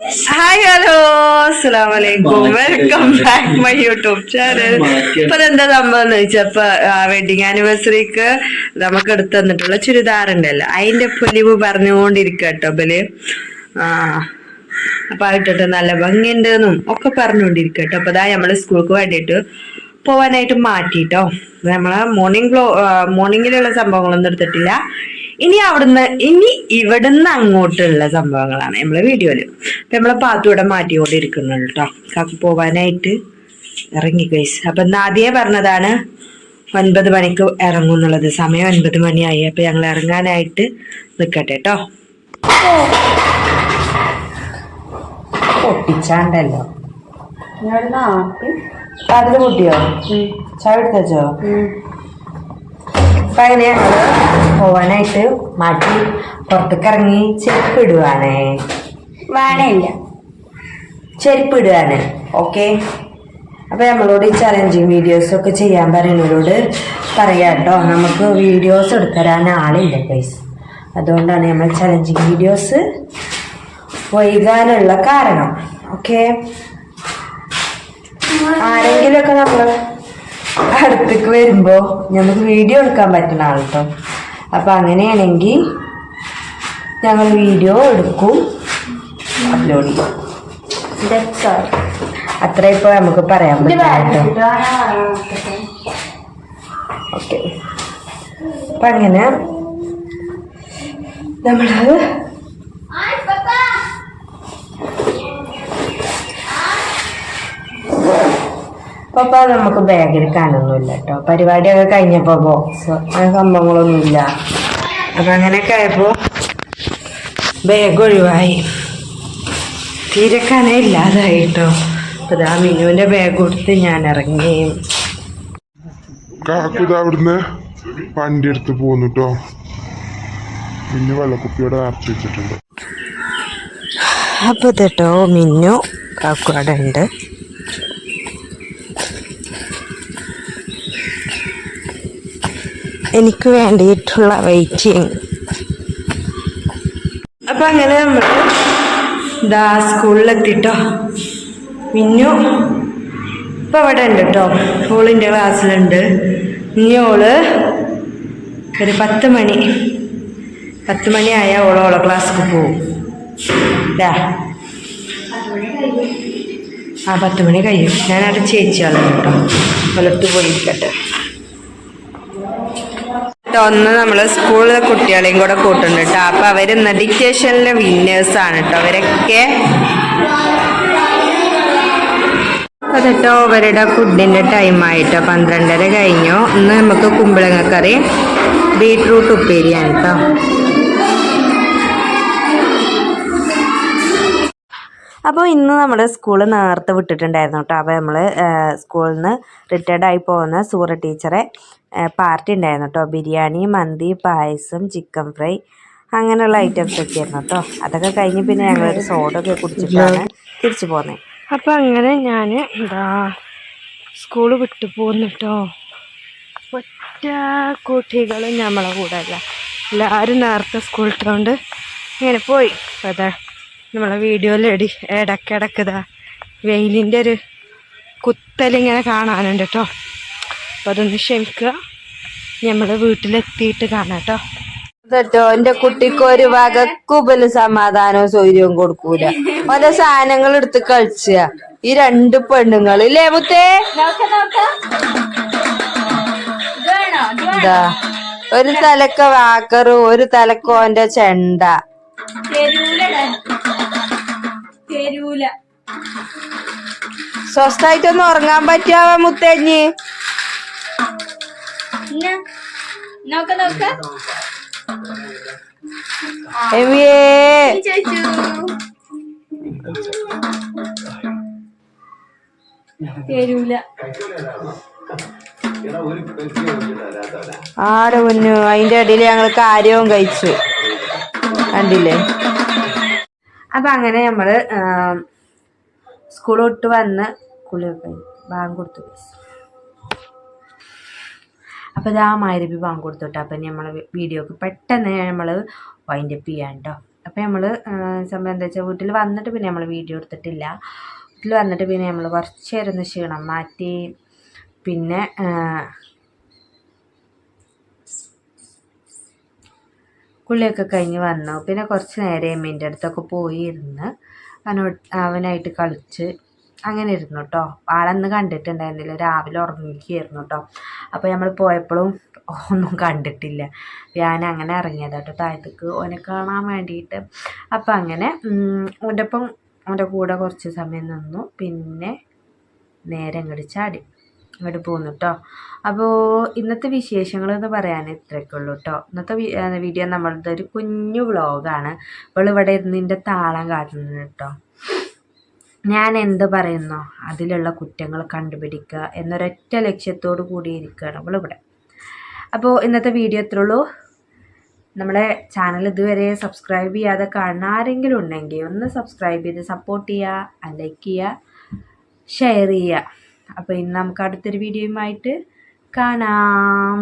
Hi hello അസ്സാം വലൈക്കും welcome back my YouTube channel ഇപ്പൊ എന്താ സംഭവം എന്ന് വെച്ചപ്പോ വെഡിങ് ആനിവേഴ്സറിക്ക് നമുക്ക് എടുത്തു തന്നിട്ടുള്ള ചുരിദാറുണ്ടല്ലോ അതിന്റെ പൊലിവ് പറഞ്ഞുകൊണ്ടിരിക്കട്ടോ കേട്ടോ ബൽ ആ അപ്പൊ ആയിട്ടിട്ട് നല്ല ഭംഗിയുണ്ടെന്നും ഒക്കെ പറഞ്ഞുകൊണ്ടിരിക്കട്ടോ. കേട്ടോ അപ്പൊ അതാ നമ്മൾ സ്കൂൾക്ക് വേണ്ടിയിട്ട് പോവാനായിട്ട് മാറ്റിട്ടോ. നമ്മളെ മോർണിംഗ് ഗ്ലോ മോർണിംഗിലുള്ള സംഭവങ്ങളൊന്നും എടുത്തിട്ടില്ല. ഇനി അവിടുന്ന് ഇനി ഇവിടുന്ന് അങ്ങോട്ടുള്ള സംഭവങ്ങളാണ് നമ്മളെ വീഡിയോയിൽ. അപ്പൊ നമ്മളെ പാത്തൂടെ മാറ്റിക്കൊണ്ടിരിക്കുന്നുണ്ട് കേട്ടോ കാക്കു പോവാനായിട്ട് ഇറങ്ങി കൈസ് അപ്പൊ ഇന്ന് ആദ്യമേ പറഞ്ഞതാണ് ഒൻപത് മണിക്ക് ഇറങ്ങും എന്നുള്ളത് സമയം ഒൻപത് മണിയായി. അപ്പൊ ഞങ്ങൾ ഇറങ്ങാനായിട്ട് നിൽക്കട്ടെ കേട്ടോ പൊട്ടിച്ചാണ്ടല്ലോ. അതിൽ പൊട്ടിയോ? ചായ എടുത്തോ അപ്പൊ അങ്ങനെ ഞങ്ങൾ പോവാനായിട്ട് മാറ്റി പുറത്തേക്ക് ഇറങ്ങി ചെരുപ്പ് ഇടുവാണേ വേണമില്ല ചെരുപ്പ് ഇടുവാണ് ഓക്കെ. അപ്പൊ നമ്മളോട് ഈ ചലഞ്ചിങ് വീഡിയോസ് ഒക്കെ ചെയ്യാൻ പറയുന്നവരോട് പറയാം കേട്ടോ. നമുക്ക് വീഡിയോസ് എടുത്തരാൻ ആളില്ല പൈസ അതുകൊണ്ടാണ് നമ്മൾ ചലഞ്ചിങ് വീഡിയോസ് വൈകാനുള്ള കാരണം. ഓക്കെ. ആരെങ്കിലുമൊക്കെ നമ്മൾ അടുത്തേക്ക് വരുമ്പോ നമുക്ക് വീഡിയോ എടുക്കാൻ പറ്റുന്ന ആൾട്ടോ അപ്പൊ അങ്ങനെയാണെങ്കിൽ ഞങ്ങൾ വീഡിയോ എടുക്കും അപ്ലോഡ് ചെയ്യും. അത്ര ഇപ്പോൾ നമുക്ക് പറയാൻ പറ്റും. ഓക്കെ അപ്പം അങ്ങനെ നമ്മൾ പപ്പ നമുക്ക് ബാഗ് എടുക്കാനൊന്നുമില്ല കേട്ടോ പരിപാടിയൊക്കെ കഴിഞ്ഞപ്പോ ബോക്സ് അങ്ങനെ സംഭവങ്ങളൊന്നുമില്ല. അപ്പൊ അങ്ങനെയൊക്കെ ആയപ്പോ ബാഗ് ഒഴിവായി. തീരക്കാനേ ഇല്ലാതായി കേട്ടോ അപ്പൊ ആ മിനുവിന്റെ ബാഗ് കൊടുത്ത് ഞാൻ ഇറങ്ങി. കാക്കുത അവിടുന്ന് വണ്ടി എടുത്ത് പോന്നു കേട്ടോ മിന്നു വെള്ളക്കുപ്പിയോടെ നിറച്ച് വെച്ചിട്ടുണ്ട്. അപ്പോൾ ഇതട്ടോ മിന്നു. കാക്കുവാടെ എനിക്ക് വേണ്ടിയിട്ടുള്ള വെയിറ്റിംഗ് അപ്പൊ അങ്ങനെ നമ്മൾ ദാ സ്കൂളിലെത്തിട്ടോ. മിന്നു ഇപ്പൊ അവിടെ ഉണ്ട് കേട്ടോ ഓളിന്റെ ക്ലാസ്സിലുണ്ട്. ഇനി ഓൾ ഒരു പത്ത് മണി പത്ത് മണിയായ ഓൾ ഓളെ ക്ലാസ്സിൽ പോവും. ആ പത്ത് മണി കഴിയും. ഞാൻ അവിടെ ചേച്ചിയാണ് കേട്ടോ വലത്ത് പോയിരിക്കട്ടെ. ട്ടോ, ഒന്ന് നമ്മൾ സ്കൂളിലെ കുട്ടികളെയും കൂടെ കൂട്ടുന്നുണ്ട് കേട്ടോ അപ്പൊ അവർ മെഡിറ്റേഷനിലെ വിന്നേഴ്സാണ് കേട്ടോ അവരൊക്കെ അതെട്ടോ അവരുടെ ഫുഡിന്റെ ടൈം ആയിട്ടോ പന്ത്രണ്ടര കഴിഞ്ഞു. ഇന്ന് നമുക്ക് കുമ്പളങ്ങ കറി ബീട്രൂട്ട് ഉപ്പേരിയാണ് കേട്ടോ അപ്പോൾ ഇന്ന് നമ്മുടെ സ്കൂൾ നേരത്തെ വിട്ടിട്ടുണ്ടായിരുന്നു കേട്ടോ അപ്പോൾ നമ്മൾ സ്കൂളിൽ നിന്ന് റിട്ടയർഡ് ആയി പോകുന്ന സൂറ ടീച്ചറെ പാർട്ടി ഉണ്ടായിരുന്നു കേട്ടോ ബിരിയാണി മന്തി പായസം ചിക്കൻ ഫ്രൈ അങ്ങനെയുള്ള ഐറ്റംസ് ഒക്കെ ആയിരുന്നു കേട്ടോ അതൊക്കെ കഴിഞ്ഞ് പിന്നെ ഞങ്ങളൊരു സോഡ ഒക്കെ കുടിച്ചിട്ടാണ് തിരിച്ചു പോകുന്നത് അപ്പോൾ അങ്ങനെ ഞാൻ എന്താ സ്കൂൾ വിട്ടു പോന്നിട്ടോ ഒറ്റ കുട്ടികളും നമ്മളെ കൂടെ അല്ല. എല്ലാവരും നേരത്തെ സ്കൂൾ ഇട്ടുകൊണ്ട് ഇങ്ങനെ പോയി. അതാ നമ്മളെ വീഡിയോയിൽ എടി ഇടയ്ക്കിടയ്ക്ക് ഇതാ വെയിലിന്റെ ഒരു കുത്തലിങ്ങനെ കാണാനുണ്ട് കേട്ടോ അപ്പോൾ അതൊന്ന് ക്ഷമിക്കുക. നമ്മൾ വീട്ടിലെത്തിയിട്ട് കാണാം കേട്ടോ കേട്ടോ എന്റെ കുട്ടിക്ക് ഒരു വകക്കുബൽ സമാധാനവും സൗകര്യവും കൊടുക്കൂല. ഓരോ സാധനങ്ങൾ എടുത്ത് കളിച്ച. ഈ രണ്ട് പെണ്ണുങ്ങൾ ഇല്ലേ മുത്തേ? എന്താ ഒരു തലക്ക വാക്കറ് ഒരു തലക്ക് ഓന്റെ ചെണ്ട. സ്വസ്ഥായിട്ടൊന്നും ഉറങ്ങാൻ പറ്റാവ മുത്തഞ്ഞി. നോക്ക് നോക്ക്. തരൂല. ആടെ മുന്നു അതിന്റെ ഇടയിൽ ഞങ്ങൾ കാര്യവും കഴിച്ചു. കണ്ടില്ലേ? അപ്പൊ അങ്ങനെ നമ്മൾ സ്കൂൾ വിട്ട് വന്ന് കുളിയൊക്കെ ബാങ്ക് കൊടുത്തു. അപ്പോൾ ഇതാ മാരബി ബാങ്ക് പാങ്ക് കൊടുത്തോട്ടെ. അപ്പം നമ്മൾ വീഡിയോക്ക് പെട്ടെന്ന് നമ്മൾ വൈൻഡപ്പ് ചെയ്യാം കേട്ടോ അപ്പോൾ നമ്മൾ സംഭവം എന്താ വെച്ചാൽ വീട്ടിൽ വന്നിട്ട് പിന്നെ നമ്മൾ വീഡിയോ എടുത്തിട്ടില്ല. വീട്ടിൽ വന്നിട്ട് പിന്നെ നമ്മൾ കുറച്ച് നേരം ഒന്ന് ക്ഷീണം മാറ്റി പിന്നെ ആ, കുളിയൊക്കെ കഴിഞ്ഞ് വന്നു. പിന്നെ കുറച്ച് നേരം എമ്മീന്റെ അടുത്തൊക്കെ പോയി ഇരുന്ന് അവനോട് അവനായിട്ട് കളിച്ച് അങ്ങനെ ഇരുന്നു കേട്ടോ ആളന്ന് കണ്ടിട്ടുണ്ടായിരുന്നില്ല. രാവിലെ ഉറങ്ങിയിരിക്കുകയായിരുന്നു കേട്ടോ അപ്പോൾ നമ്മൾ പോയപ്പോഴും ഒന്നും കണ്ടിട്ടില്ല. ഞാൻ അങ്ങനെ ഇറങ്ങിയതാ കേട്ടോ താഴത്തേക്ക് ഓനെ കാണാൻ വേണ്ടിയിട്ട്. അപ്പം അങ്ങനെ ഓന്റെ ഒപ്പം ഓന്റെ കൂടെ കുറച്ച് സമയം നിന്നു. പിന്നെ നേരെ അങ്ങോട്ട് ചാടി. ഇങ്ങോട്ട് പോന്നു കേട്ടോ അപ്പോൾ ഇന്നത്തെ വിശേഷങ്ങൾ എന്ന് പറയാൻ ഇത്രയൊക്കെ ഉള്ളൂ കേട്ടോ ഇന്നത്തെ വീഡിയോ നമ്മളുടെ ഒരു കുഞ്ഞു വ്ളോഗാണ്. അവൾ ഇവിടെ ഇരുന്നിന്റെ താളം കാട്ടുന്നത് കേട്ടോ ഞാൻ എന്ത് പറയുന്നോ? അതിലുള്ള കുറ്റങ്ങൾ കണ്ടുപിടിക്കുക എന്നൊരൊറ്റ ലക്ഷ്യത്തോടു കൂടി ഇരിക്കുകയാണ് നമ്മളിവിടെ. അപ്പോൾ ഇന്നത്തെ വീഡിയോ ഇത്രേ ഉള്ളൂ. നമ്മുടെ ചാനൽ ഇതുവരെ സബ്സ്ക്രൈബ് ചെയ്യാതെ കാണാരെങ്കിലും ഉണ്ടെങ്കിൽ ഒന്ന് സബ്സ്ക്രൈബ് ചെയ്ത് സപ്പോർട്ട് ചെയ്യുക ലൈക്ക് ചെയ്യുക ഷെയർ ചെയ്യുക. അപ്പോൾ ഇന്ന് നമുക്ക് അടുത്തൊരു വീഡിയോയുമായിട്ട് കാണാം.